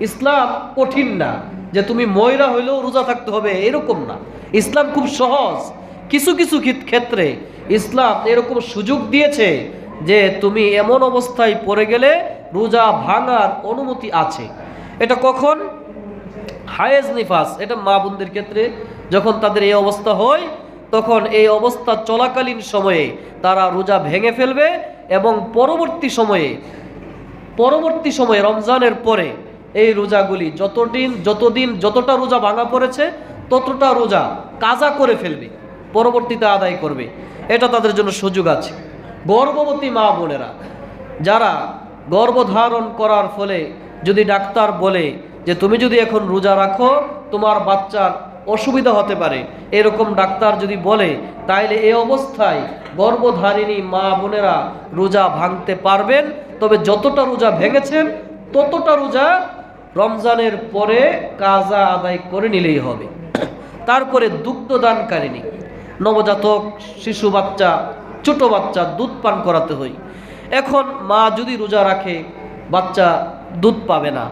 ইসলাম কঠিন না, যে তুমি ময়রা হইলেও রোজা থাকতে হবে, এরকম না। ইসলাম খুব সহজ। কিছু কিছু ক্ষেত্রে ইসলাম এরকম সুযোগ দিয়েছে যে তুমি এমন অবস্থায় পড়ে গেলে রোজা ভাঙার অনুমতি আছে। এটা কখন? হায়েজ নিফাস। এটা মা বোনদের ক্ষেত্রে যখন তাদের এই অবস্থা হয়, তখন এই অবস্থা চলাকালীন সময়ে তারা রোজা ভেঙে ফেলবে এবং পরবর্তী সময়ে পরবর্তী সময়ে রমজানের পরে এই রোজাগুলি যতদিন যতদিন, যতটা রোজা ভাঙা পড়েছে, ততটা রোজা কাজা করে ফেলবে, পরবর্তীতে আদায় করবে। এটা তাদের জন্য সুযোগ আছে। গর্ভবতী মা বোনেরা, যারা গর্ভধারণ করার ফলে যদি ডাক্তার বলে যে তুমি যদি এখন রোজা রাখো, তোমার বাচ্চার অসুবিধা হতে পারে। এরকম ডাক্তার যদি বলে, তাইলে এই অবস্থায় গর্ভধারিণী মা বোনেরা রোজা ভাঙতে পারবেন, তবে যতটা রোজা ভেঙেছেন, ততটা রোজা রমজানের পরে কাজা আদায় করে নিলেই হবে। তারপরে দুগ্ধদানকারিণী, নবজাতক, শিশু বাচ্চা, ছোট বাচ্চা দুধ পান করাতে হয়। এখন মা যদি রোজা রাখে, বাচ্চা দুধ পাবে না।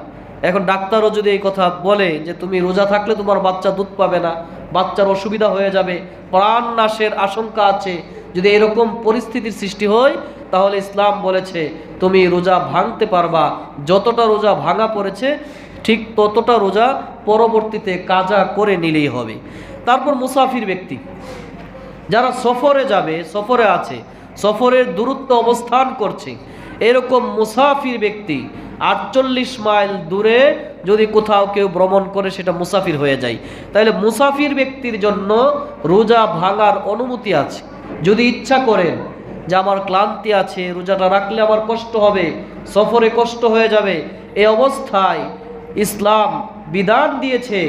এখন ডাক্তারও যদি এই কথা বলে যে, তুমি রোজা থাকলে তোমার বাচ্চা দুধ পাবে না। বাচ্চার অসুবিধা হয়ে যাবে। প্রাণ নাশের আশঙ্কা আছে। যদি এরকম পরিস্থিতির সৃষ্টি হয়, তাহলে ইসলাম বলেছে, তুমি রোজা ভাঙতে পারবা। যতটা রোজা ভাঙা পড়েছে, ঠিক ততটা রোজা পরবর্তীতে কাজা করে নিলেই হবে। তারপর মুসাফির ব্যক্তি, যারা সফরে যাবে, সফরে আছে, সফরের দূরত্ব অবস্থান করছে। এরকম মুসাফির ব্যক্তি আটচল্লিশ মাইল দূরে যদি কোথাও কেউ ভ্রমণ করে, সেটা মুসাফির হয়ে যায়। তাহলে মুসাফির ব্যক্তির জন্য রোজা ভাঙার অনুমতি আছে। যদি ইচ্ছা করেন যে আমার ক্লান্তি আছে, রোজাটা রাখলে আমার কষ্ট হবে, সফরে কষ্ট হয়ে যাবে এই অবস্থায় ইসলাম বিধান দিয়েছে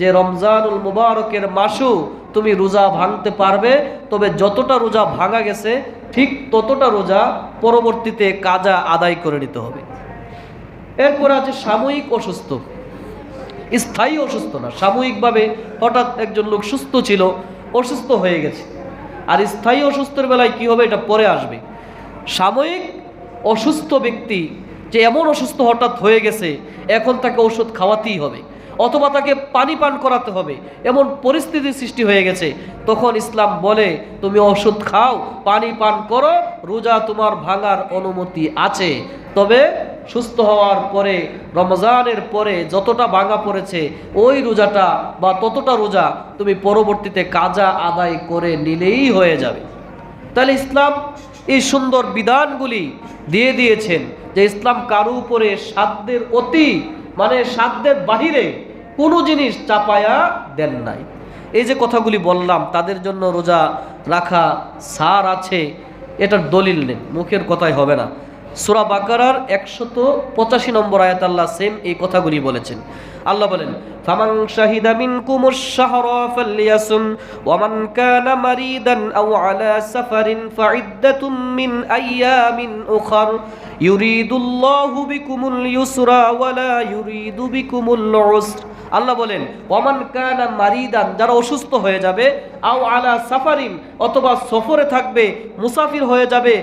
যে রমজানুল মুবারকের মাসু তুমি রোজা ভাঙতে পারবে, তবে যতটা রোজা ভাঙা গেছে, ঠিক ততটা রোজা পরবর্তীতে কাজা আদায় করে নিতে হবে। এরপর আছে সাময়িক অসুস্থ। স্থায়ী অসুস্থ না, সাময়িকভাবে হঠাৎ একজন লোক সুস্থ ছিল, অসুস্থ হয়ে গেছে। আর স্থায়ী অসুস্থের বেলায় কি হবে এটা পরে আসবে। সাময়িক অসুস্থ ব্যক্তি যে এমন অসুস্থ হঠাৎ হয়ে গেছে, এখন তাকে ওষুধ খাওয়াতেই হবে। অথবা তাকে পানি পান করাতে হবে, এমন পরিস্থিতির সৃষ্টি হয়ে গেছে, তখন ইসলাম বলে, তুমি ওষুধ খাও, পানি পান করো, রোজা তোমার ভাঙার অনুমতি আছে। তবে সুস্থ হওয়ার পরে, রমজানের পরে যতটা ভাঙা পড়েছে, ওই রোজাটা বা ততটা রোজা তুমি পরবর্তীতে কাজা আদায় করে নিলেই হয়ে যাবে। তাহলে ইসলাম এই সুন্দর বিধানগুলি দিয়ে দিয়েছেন যে ইসলাম কারও উপরে সাধ্যের অতি মানে সাধ্যের বাহিরে কোনো জিনিস চাপায়া দেন নাই। এই যে কথাগুলি বললাম, তাদের জন্য রোজা রাখা সার আছে, এটার দলিল নেই, মুখের কথাই হবে না। সুরা বাকারার একশত পঁচাশি নম্বর আয়াত আল্লাহ সেম এই কথাগুলি বলেছেন। আল্লাহ বলেন, ফামান শাহিদা মিনকুমুশ শাহরা ফালইয়াসুম ওয়ামান কানা মারিদান আও আলা সাফারিন, ফাইদ্দাতুম মিন আইয়ামিন ইউরিদুল্লাহু বিকুমুল ইউসরা ওয়ালা ইউরিদু বিকুমুল উসর। আল্লাহ বলেন ওমান কানা মারিদান, যারা অসুস্থ হয়ে যাবে, আও আলা সাফারিম অথবা সফরে থাকবে, মুসাফির হয়ে যাবে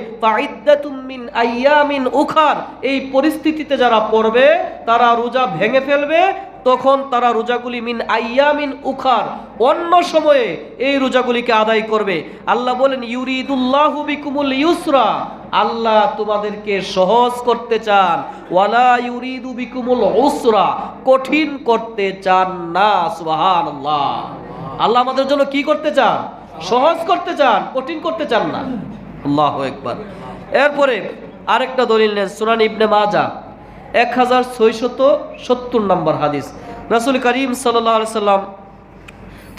মিন আইয়ামিন উখার, এই পরিস্থিতিতে যারা পড়বে, তারা রোজা ভেঙে ফেলবে তখন তারা রোজাগুলি মিন আইয়ামিন উখার, অন্য সময়ে এই রোজাগুলিকে আদায় করবে। আল্লাহ বলেন, ইউরিদুল্লাহু বিকুমুল ইউসরা আল্লাহ তোমাদেরকে সহজ করতে চান। ওয়ালা ইউরিদু বিকুমুল উসরা কঠিন করতে চান না, সুবহানাল্লাহ। আল্লাহ আমাদের জন্য কি করতে চান? সহজ করতে চান, কঠিন করতে চান না। আল্লাহু একবার এরপরে আরেকটা দলিল নেন, সুনান ইবনে মাজা এক হাজার ছয়শত সত্তর নম্বর হাদিস। রাসুল করিম সাল্লাহ সাল্লাম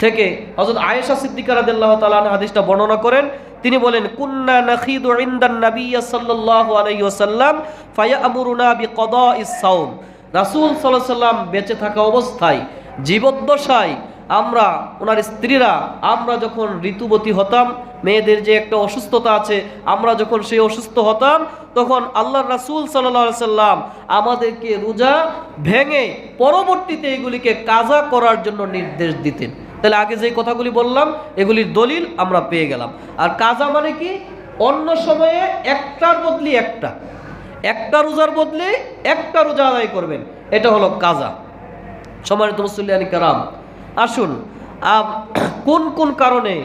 থেকে হযরত আয়েশা সিদ্দিকা রাদিয়াল্লাহু তাআলা আনহা হাদিসটা বর্ণনা করেন। তিনি বলেন, কুন্না নাখিদু ইনদান নাবিয়্য সাল্লাল্লাহু আলাইহি ওয়াসাল্লাম ফায়ামুরুনা বিকদাইস সাওম। রাসূল সাল্লাল্লাহু আলাইহি সাল্লাম বেঁচে থাকা অবস্থায়, জীবদ্দশায় আমরা, ওনার স্ত্রীরা, আমরা যখন ঋতুবতী হতাম, মেয়েদের যে একটা অসুস্থতা আছে, আমরা যখন সেই অসুস্থ হতাম তখন আল্লাহ রাসূল সাল্লাম আমাদেরকে রোজা ভেঙে পরবর্তীতে এগুলিকে কাজা করার জন্য নির্দেশ দিতেন। তাহলে আগে যে কথাগুলি বললাম, এগুলির দলিল আমরা পেয়ে গেলাম। আর কাজা মানে কি? অন্য সময়ে একটার বদলি একটা। একটা রোজার বদলে একটা রোজা আদায় করবেন। এটা হলো কাজা। সম্মানিত মুসল্লিয়ানি কারাম, আসুন কোন কোন কারণে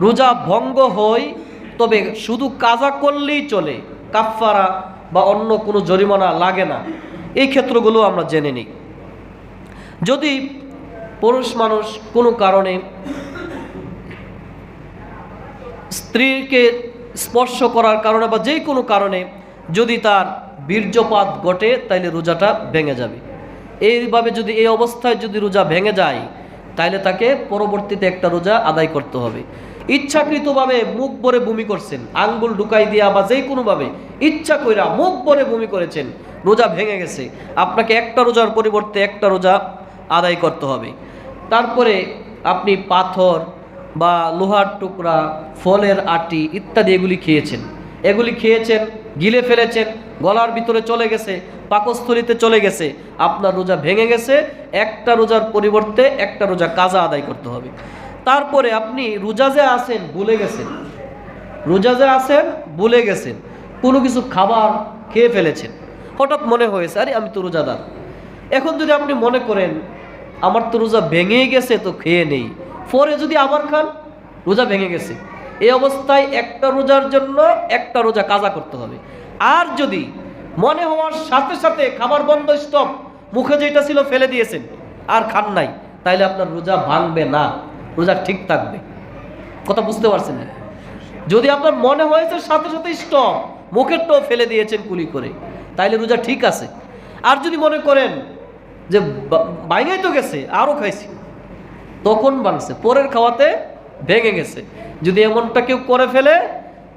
রোজা ভঙ্গ হয়? তবে শুধু কাজা করলেই চলে। কাফফারা বা অন্য কোনো জরিমানা লাগে না। এই ক্ষেত্রগুলো আমরা জেনে নিই। যদি পুরুষ মানুষ কোনো কারণে স্ত্রীকে স্পর্শ করার কারণে বা যে কোনো কারণে যদি তার বীর্যপাত ঘটে, তাইলে রোজাটা ভেঙে যাবে। এইভাবে যদি এই অবস্থায় যদি রোজা ভেঙে যায়, তাইলে তাকে পরবর্তীতে একটা রোজা আদায় করতে হবে। ইচ্ছাকৃতভাবে মুখ ভরে বমি করছেন, আঙ্গুল ঢুকাই দিয়া বা যে কোনোভাবে ইচ্ছা কইরা মুখ ভরে বমি করেছেন, রোজা ভেঙে গেছে। আপনাকে একটা রোজার পরিবর্তে একটা রোজা আদায় করতে হবে। তারপরে আপনি পাথর বা লোহার টুকরা, ফলের আটি ইত্যাদি এগুলি খেয়েছেন। এগুলি খেয়েছেন, গিলে ফেলেছেন, গলার ভিতরে চলে গেছে, পাকস্থলিতে চলে গেছে, আপনার রোজা ভেঙে গেছে, একটা রোজার পরিবর্তে একটা রোজা কাজা আদায় করতে হবে। তারপরে আপনি রোজা যে আছেন, ভুলে গেছেন। রোজা যে আছেন, ভুলে গেছেন। কোনো কিছু খাবার খেয়ে ফেলেছেন। হঠাৎ মনে হয়েছে, আরে, আমি তো রোজাদার। এখন যদি আপনি মনে করেন, আমার তো রোজা ভেঙেই গেছে, তো খেয়ে নেই। পরে যদি আবার খান, রোজা ভেঙে গেছে। এই অবস্থায় একটা রোজার জন্য একটা রোজা কাজা করতে হবে। আর যদি মনে হওয়ার সাথে সাথে খাবার বন্ধ স্টপ মুখে যেটা ছিল ফেলে দিয়েছেন, আর খান নাই, তাইলে আপনার রোজা ভাঙবে না। রোজা ঠিক থাকবে। কথা বুঝতে পারছেন? যদি আপনার মনে হয়েছে সাথে সাথে স্টপ, মুখের টো ফেলে দিয়েছেন কুলি করে, তাইলে রোজা ঠিক আছে। আর যদি মনে করেন যে বাইঙাই তো গেছে আরও খাইছি, তখন বানছে, পরের খাওয়াতে ভেঙে গেছে। যদি এমনটা কেউ করে ফেলে,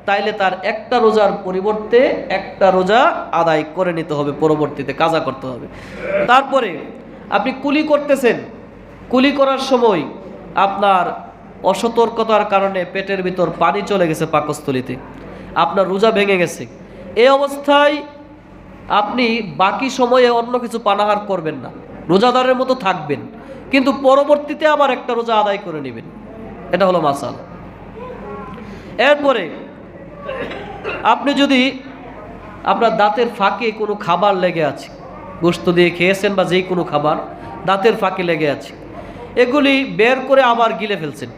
তাইলে তার একটা রোজার পরিবর্তে একটা রোজা আদায় করে নিতে হবে, পরবর্তীতে কাজা করতে হবে। তারপরে আপনি কুলি করতেছেন, কুলি করার সময় আপনার অসতর্কতার কারণে পেটের ভিতর পানি চলে গেছে পাকস্থলিতে। আপনার রোজা ভেঙে গেছে। এই অবস্থায় আপনি বাকি সময়ে অন্য কিছু পানাহার করবেন না। রোজাদারের মতো থাকবেন। কিন্তু পরবর্তীতে আবার একটা রোজা আদায় করে নেবেন। এটা হলো মাসাল। এরপরে আপনি যদি আপনার দাঁতের ফাঁকে কোনো খাবার লেগে আছে গোস্ত দিয়ে খেয়েছেন বা যেই কোনো খাবার, দাঁতের ফাঁকে লেগে আছে এগুলি বের করে আবার গিলে ফেলছেন।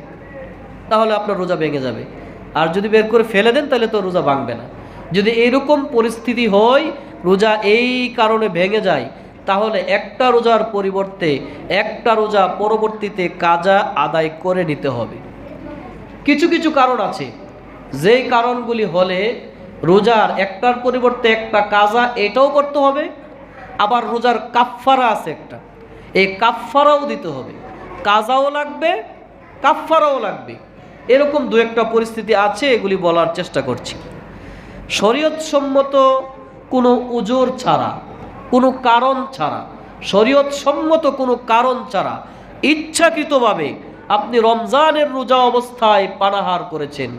তাহলে আপনার রোজা ভেঙে যাবে। আর যদি বের করে ফেলে দেন, তাহলে তো রোজা ভাঙবে না। যদি এরকম পরিস্থিতি হয়, রোজা এই কারণে ভেঙে যায়, তাহলে একটা রোজার পরিবর্তে একটা রোজা পরবর্তীতে কাজা আদায় করে নিতে হবে। কিছু কিছু কারণ আছে। যেই কারণগুলি হলে রোজার একটার পরিবর্তে একটা কাজা এটাও করতে হবে, আবার রোজার কাফফারা আছে একটা। এই কাফফারাও দিতে হবে। কাজাও লাগবে, কাফফারাও লাগবে। এরকম দু একটা পরিস্থিতি আছে, এগুলি বলার চেষ্টা করছি। শরীয়তসম্মত কোনো উজোর ছাড়া, কোনো কারণ ছাড়া, শরীয়তসম্মত কোনো কারণ ছাড়া ইচ্ছাকৃতভাবে আপনি রমজানের রোজা অবস্থায় পানাহার করেছেন।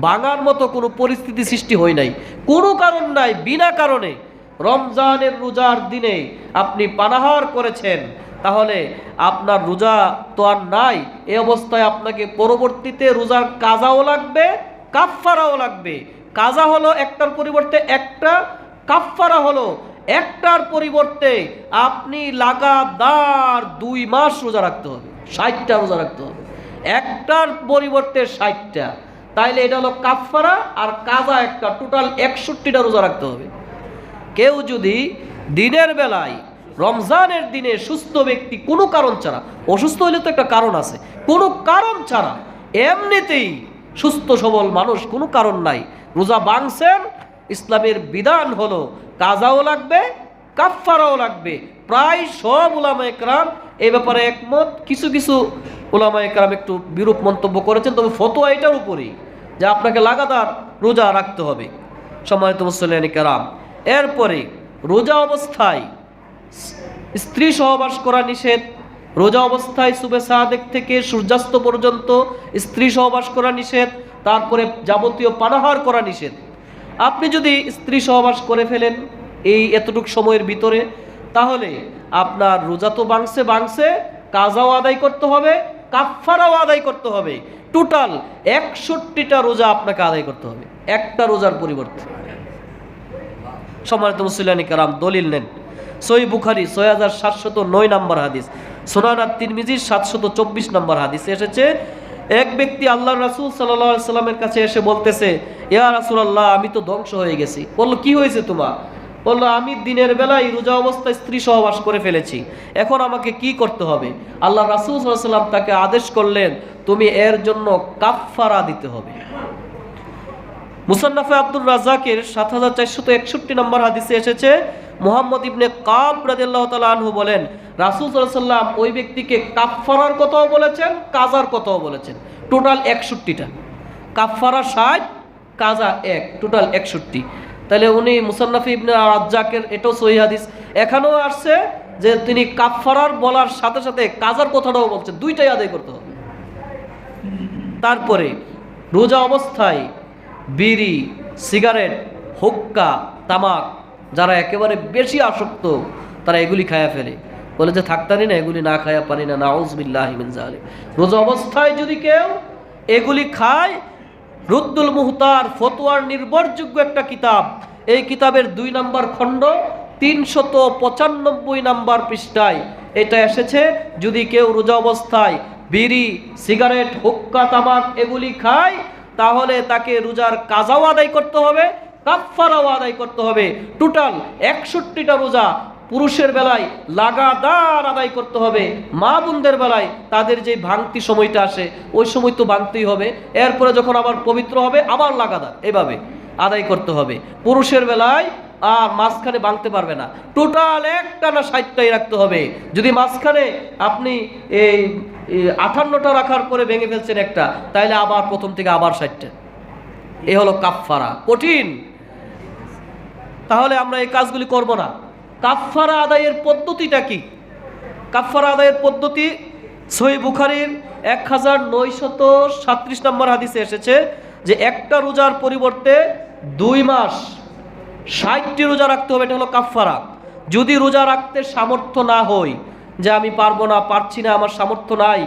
ভাঙার মতো কোনো পরিস্থিতি সৃষ্টি হয় নাই। কোনো কারণ নাই, বিনা কারণে রমজানের রোজার দিনে আপনি পানাহার করেছেন। তাহলে আপনার রোজা তো আর নাই, এ অবস্থায় আপনাকে পরবর্তীতে রোজার কাজাও লাগবে, কাফফারাও লাগবে। কাজা হলো একটার পরিবর্তে একটা, কাফফারা হলো একটার পরিবর্তে আপনি লাগাতার দুই মাস রোজা রাখতে হবে, ষাটটা রোজা রাখতে হবে। একটার পরিবর্তে ষাটটা, তাইলে এটা হলো কাফফারা আর কাজা একটা, টোটাল একষট্টিটা রোজা রাখতে হবে। কেউ যদি দিনের বেলায় রমজানের দিনে সুস্থ ব্যক্তি কোনো কারণ ছাড়া, অসুস্থ হলে তো একটা কারণ আছে, কোনো কারণ ছাড়া এমনিতেই সুস্থ সবল মানুষ কোনো কারণ নাই। রোজা বাংছেন ইসলামের বিধান হলো কাজাও লাগবে, কাফফারাও লাগবে। প্রায় সব ওলামা একরাম এই ব্যাপারে একমত। কিছু কিছু ওলামা একটু বিরূপ মন্তব্য করেছেন, তবে ফতোয়া এটার উপরেই যে আপনাকে লাগাতার রোজা রাখতে হবে। সম্মানিত মুসল্লান কেরাম, এরপরে রোজা অবস্থায় স্ত্রী সহবাস করা নিষেধ। রোজা অবস্থায় সুবে সাদেক থেকে সূর্যাস্ত পর্যন্ত স্ত্রী সহবাস করা নিষেধ, তারপরে যাবতীয় পানাহার করা নিষেধ। আপনি যদি স্ত্রী সহবাস করে ফেলেন এই এতটুক সময়ের ভিতরে, তাহলে আপনার রোজা তো বাংছে বাংছে, কাজাও আদায় করতে হবে, কাফফারাও আদায় করতে হবে। টোটাল একষট্টিটা রোজা আপনাকে আদায় করতে হবে। একটা রোজার পরিবর্তে। সম্মানিত মুসলিয়ানি কারাম, দলিল নেন। সই বুখারি ছয় হাজার সাতশত নয় নম্বর হাদিস সোনানাথ তিরমিজির সাতশত চব্বিশ নম্বর হাদিস এসেছে। এক ব্যক্তি আল্লাহ রাসুল সাল্লাহ সাল্লামের কাছে এসে বলতেছে, ইয়া রাসুল আল্লাহ আমি তো ধ্বংস হয়ে গেছি। বলল, কি হয়েছে তোমার? বলল, আমি দিনের বেলায় রোজা অবস্থায় স্ত্রী সহবাস করে ফেলেছি। এখন আমাকে কি করতে হবে? আল্লাহ রাসুল সাল্লাম তাকে আদেশ করলেন, তুমি এর জন্য কাফফারা দিতে হবে। মুসান্নাফে আব্দুর রাজাকের সাত হাজার চারশত একষট্টি নম্বর হাদিসে এসেছে মোহাম্মদ ইবনে কাব রাদিয়াল্লাহু তাআলা আনহু বলেন, রাসূল সাল্লাম ওই ব্যক্তিকে কাফফারার কথাও বলেছেন, কাজার কথাও বলেছেন। টোটাল একষট্টিটা। কাফফারা ষাট, কাজা এক, টোটাল একষট্টি। তাহলে উনি মুসান্নাফি ইবনে রাজ্জাকের, এটাও সহি হাদিস। এখানেও আসছে যে তিনি কাফফারার বলার সাথে সাথে কাজার কথাটাও বলছেন, দুইটাই আদায় করতে হবে। তারপরে, রোজা অবস্থায় বিড়ি, সিগারেট, হুক্কা, তামাক যারা একেবারে বেশি আসক্ত, তারা এগুলি খায়া ফেলে। বলে যে থাকতারি না, এগুলি না খায়া পারি না নাউজবিল্লাহিমিন জালিম রোজা অবস্থায় যদি কেউ এগুলি খায়, রুদ্দুল মুহতার ফতোয়ার নির্ভরযোগ্য একটা কিতাব। এই কিতাবের দুই নাম্বার খণ্ড তিনশত পঁচানব্বই নাম্বার পৃষ্ঠায় এটা এসেছে, যদি কেউ রোজা অবস্থায় বিড়ি, সিগারেট, হুক্কা, তামাক এগুলি খায়, তাহলে তাকে রোজার কাজাও আদায় করতে হবে কাফফারাও আদায় করতে হবে। টোটাল একষট্টিটা রোজা পুরুষের বেলায় লাগাতার আদায় করতে হবে। মা বোনদের বেলায় তাদের যে ভাঙতি সময়টা আসে, ওই সময় তো ভাঙতেই হবে। এরপরে যখন আবার পবিত্র হবে, আবার লাগাতার এভাবে আদায় করতে হবে। পুরুষের বেলায় আর মাঝখানে ভাঙতে পারবে না। টোটাল একটা না ষাটটাই রাখতে হবে। যদি মাঝখানে আপনি এই এই আঠান্নটা রাখার পরে ভেঙে ফেলছেন একটা তাহলে আবার প্রথম থেকে আবার ষাটটা। এ হলো কাফফারা। কঠিন। তাহলে আমরা এই কাজগুলি করব না। কাফফারা আদায়ের পদ্ধতিটা কি? কাফফারা আদায়ের পদ্ধতি সহি বুখারির এক হাজার নয়শত সাত্রিশ নম্বর হাদিসে এসেছে যে একটা রোজার পরিবর্তে দুই মাস ষাটটি রোজা রাখতে হবে, এটা হলো কাফফারা। যদি রোজা রাখতে সামর্থ্য না হই যে আমি পারব না, পারছি না, আমার সামর্থ্য নাই,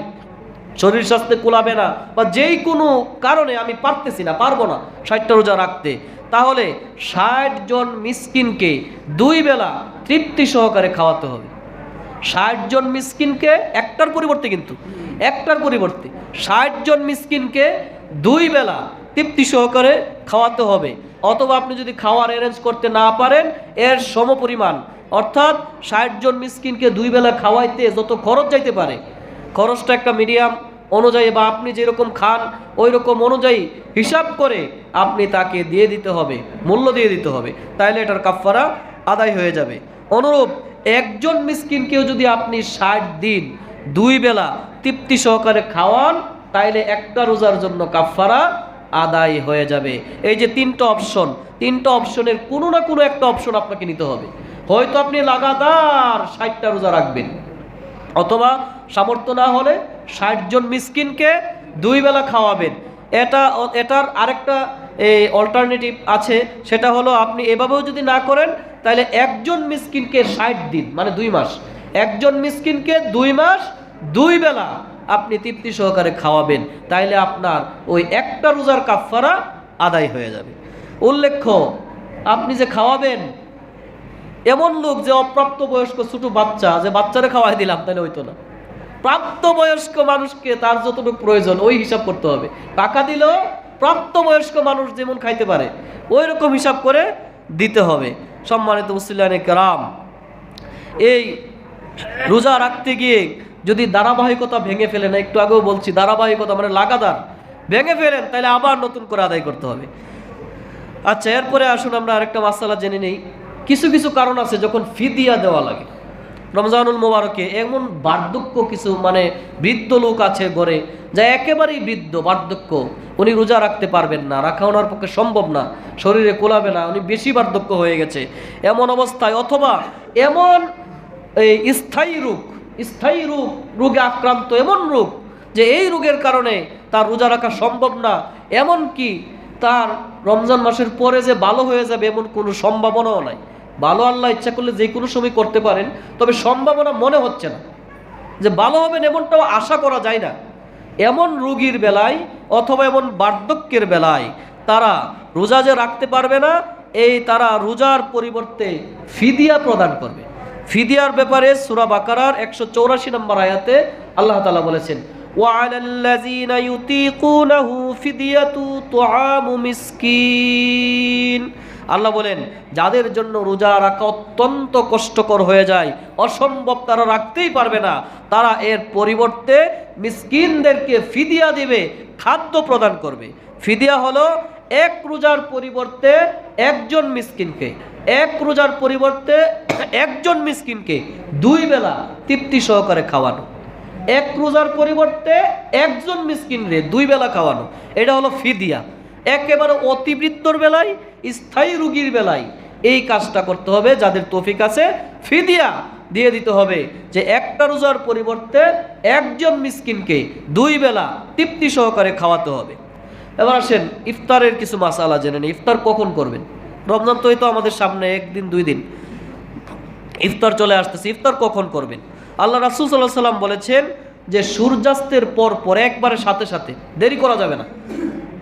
শরীর স্বাস্থ্যে কোলাবে না, বা যেই কোনো কারণে আমি পারতেছি না, পারব না ষাটটা রোজা রাখতে তাহলে ষাট জন মিসকিনকে দুই বেলা তৃপ্তি সহকারে খাওয়াতে হবে। ষাট জন মিসকিনকে একটার পরিবর্তে কিন্তু, একটার পরিবর্তে ষাট জন মিসকিনকে দুই বেলা তৃপ্তি সহকারে খাওয়াতে হবে। অথবা আপনি যদি খাওয়ার অ্যারেঞ্জ করতে না পারেন, এর সমপরিমাণ অর্থাৎ ষাট জন মিসকিনকে দুই বেলা খাওয়াইতে যত খরচ যাইতে পারে, খরচটা একটা মিডিয়াম অনুযায়ী বা আপনি যেরকম খান ওই রকম অনুযায়ী হিসাব করে আপনি তাকে দিয়ে দিতে হবে, মূল্য দিয়ে দিতে হবে। তাইলে এটার কাফফারা আদায় হয়ে যাবে। অনুরূপ, একজন মিসকিনকেও যদি আপনি ষাট দিন, দুই বেলা তৃপ্তি সহকারে খাওয়ান, তাইলে একটা রোজার জন্য কাফফারা আদায় হয়ে যাবে। এই যে তিনটা অপশন, তিনটা অপশনের কোনো না কোনো একটা অপশন আপনাকে নিতে হবে। হয়তো আপনি লাগাতার ষাটটা রোজা রাখবেন, অথবা সামর্থ্য না হলে ষাট জন মিসকিনকে দুই বেলা খাওয়াবেন। এটা এটার আরেকটা এই অল্টারনেটিভ আছে। সেটা হলো আপনি এভাবেও যদি না করেন, তাহলে একজন মিসকিনকে ষাট দিন মানে দুই মাস। একজন মিসকিনকে দুই মাস, দুই বেলা আপনি তৃপ্তি সহকারে খাওয়াবেন। তাইলে আপনার ওই একটা রোজার কাফফারা আদায় হয়ে যাবে। উল্লেখ্য, আপনি যে খাওয়াবেন, এমন লোক যে অপ্রাপ্ত বয়স্ক ছোট বাচ্চা, যে বাচ্চারে খাওয়াই দিলাম তাহলে হইতো না। প্রাপ্তবয়স্ক মানুষকে তার যতটুকু প্রয়োজন, ওই হিসাব করতে হবে। টাকা দিলেও প্রাপ্তবয়স্ক মানুষ যেমন খাইতে পারে ওই রকম হিসাব করে দিতে হবে। সম্মানিত মুসলিয়ানে কেরাম, এই রোজা রাখতে গিয়ে যদি ধারাবাহিকতা ভেঙে ফেলেন একটু আগেও বলছি, ধারাবাহিকতা মানে লাগাতার ভেঙে ফেলেন তাহলে আবার নতুন করে আদায় করতে হবে। আচ্ছা এরপরে আসুন আমরা আরেকটা মাসালা জেনে নেই। কিছু কিছু কারণ আছে যখন ফিদিয়া দেওয়া লাগে। রমজানুল মোবারকে এমন বার্ধক্য কিছু মানে বৃদ্ধ লোক আছে ঘরে, যা একেবারেই বৃদ্ধ বার্ধক্য। উনি রোজা রাখতে পারবেন না, রাখা ওনার পক্ষে সম্ভব না, শরীরে কোলাবে না, উনি বেশি বার্ধক্য হয়ে গেছে। এমন অবস্থায় অথবা এমন এই স্থায়ী রোগ স্থায়ী রোগ, রোগে আক্রান্ত এমন রোগ, যে এই রোগের কারণে তার রোজা রাখা সম্ভব না এমন কি তার রমজান মাসের পরে যে ভালো হয়ে যাবে এমন কোনো সম্ভাবনাও নাই। ভালো আল্লাহ ইচ্ছা করলে যে কোনো সময় করতে পারেন, তবে সম্ভাবনা মনে হচ্ছে না। যে ভালো হবেন এমনটাও আশা করা যায় না। এমন রোগীর বেলায় অথবা এমন বার্ধক্যের বেলায় তারা রোজা যে রাখতে পারবে না, এই তারা রোজার পরিবর্তে ফিদিয়া প্রদান করবে। ফিদিয়ার ব্যাপারে সুরা বাকারার একশো চৌরাশি নম্বর আয়াতে আল্লাহ তালা বলেছেন, ওয়ালাল্লাযীনা ইউতীকুনাহু ফিদিয়াতু তুআমু মিসকিন। আল্লাহ বলেন, যাদের জন্য রোজা রাখা অত্যন্ত কষ্টকর হয়ে যায়, অসম্ভব তারা রাখতেই পারবে না। তারা এর পরিবর্তে মিসকিনদেরকে ফিদিয়া দিবে, খাদ্য প্রদান করবে। ফিদিয়া হলো এক রোজার পরিবর্তে একজন মিসকিনকে, এক রোজার পরিবর্তে একজন মিসকিনকে দুই বেলা তৃপ্তি সহকারে খাওয়ানো। এক রোজার পরিবর্তে একজন মিসকিনরে দুই বেলা খাওয়ানো। এটা হলো ফিদিয়া। একেবারে অতিবৃত্তর বেলায়, স্থায়ী রুগীর বেলায় এই কাজটা করতে হবে, যাদের তৌফিক আছে। ফিদিয়া দিয়ে দিতে হবে যে একটা রোজার পরিবর্তে একজন মিসকিনকে দুই বেলা তৃপ্তি সহকারে খাওয়াতে হবে। এবার আসেন, ইফতারের কিছু মাসালা জেনে নিন ইফতার কখন করবেন? রমজান তো এই তো আমাদের সামনে একদিন, দুই দিন। ইফতার চলে আসতেছে, ইফতার কখন করবেন? আল্লাহ রাসুল সাল্লাহ সাল্লাম বলেছেন যে সূর্যাস্তের পর পর একবারে সাথে সাথে। দেরি করা যাবে না।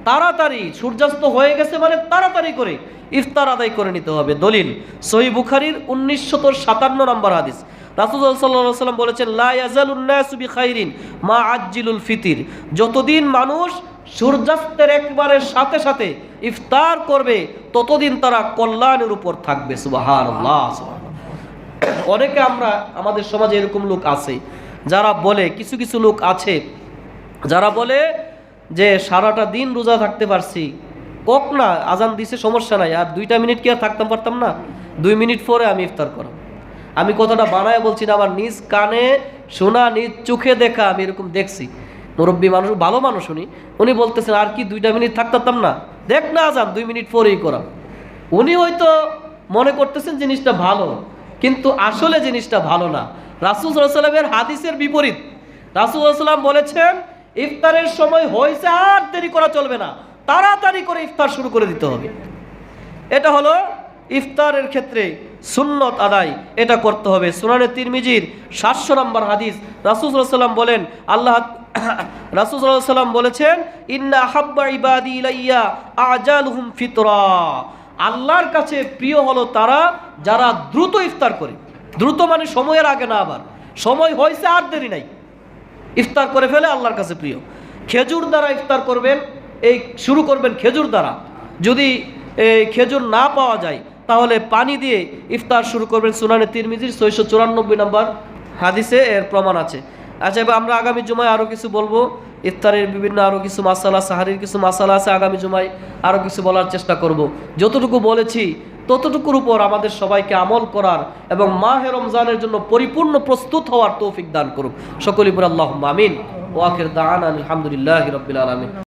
তাড়াতাড়ি সূর্যাস্ত হয়ে গেছে মানে তাড়াতাড়ি করে ইফতার আদায় করে নিতে হবে। দলিল, সহি বুখারির উনিশশত সাতান্ন নম্বর হাদিস। রাসুল সাল্লাহ সাল্লাম বলেছেন লাইয়াজালুন্নাসুবি খাইরিন মা আজিলুল ফিতির। যতদিন মানুষ সূর্যাস্তের একবারে সাথে সাথে ইফতার করবে, ততদিন তারা কল্যাণের উপর থাকবে। সুবাহান অনেকে আমরা, আমাদের সমাজে এরকম লোক আছে, যারা বলে, কিছু কিছু লোক আছে, যারা বলে যে সারাটা দিন রোজা থাকতে পারছি। কক না, আজান দিছে, সমস্যা নাই। আর দুইটা মিনিট কি আর থাকতাম, পারতাম না? দুই মিনিট পরে আমি ইফতার করাম আমি কথাটা বানায় বলছি না, আমার নিজ কানে শোনা, নিজ চোখে দেখা আমি এরকম দেখছি। মুরব্বী মানুষ, ভালো মানুষ উনি। উনি বলতেছেন, আর কি দুইটা মিনিট থাকতাম না? দেখ না আজান, দুই মিনিট পরেই করাম উনি হয়তো মনে করতেছেন জিনিসটা ভালো, কিন্তু আসলে জিনিসটা ভালো না। রাসুল সাল্লামের হাদিসের বিপরীত। রাসুল সাল্লাম বলেছেন ইফতারের সময় হয়েছে আর দেরি করা চলবে না। তাড়াতাড়ি করে ইফতার শুরু করে দিতে হবে। এটা হলো ইফতারের ক্ষেত্রে সুন্নত আদায়। এটা করতে হবে। সুনানে তিরমিজির সাতশো নম্বর হাদিস। রাসুসাল্লাম বলেন, আল্লাহ রাসুসাল্লাম বলেছেন, ইন্না হাব্বা ইবাদি ইলাইয়া আজালহুম ফিতরা। আল্লাহর কাছে প্রিয় হলো তারা যারা দ্রুত ইফতার করে। দ্রুত মানে সময়ের আগে না আবার। সময় হয়েছে আর দেরি নাই। ইফতার করে ফেলে আল্লাহর কাছে প্রিয়। খেজুর দ্বারা ইফতার করবেন, এই শুরু করবেন খেজুর দ্বারা। যদি এই খেজুর না পাওয়া যায়, তাহলে পানি দিয়ে ইফতার শুরু করবেন সুনানে তিরমিজির ছয়শো চুরানব্বই নম্বর হাদিসে এর প্রমাণ আছে। আচ্ছা এবার আমরা আগামী জুমায় আরও কিছু বলব। ইফতারের বিভিন্ন আরও কিছু মাসালা সাহারির কিছু মাসালা আছে, আগামী জুমায় আরও কিছু বলার চেষ্টা করব। যতটুকু বলেছি, ততটুকুর উপর আমাদের সবাইকে আমল করার এবং মাহে রমজানের জন্য পরিপূর্ণ প্রস্তুত হওয়ার তৌফিক দান করুক। সকলিপুর আল্লাহ আমিন। ওয়াকের দান আলহামদুলিল্লাহ রবিল আলমিন।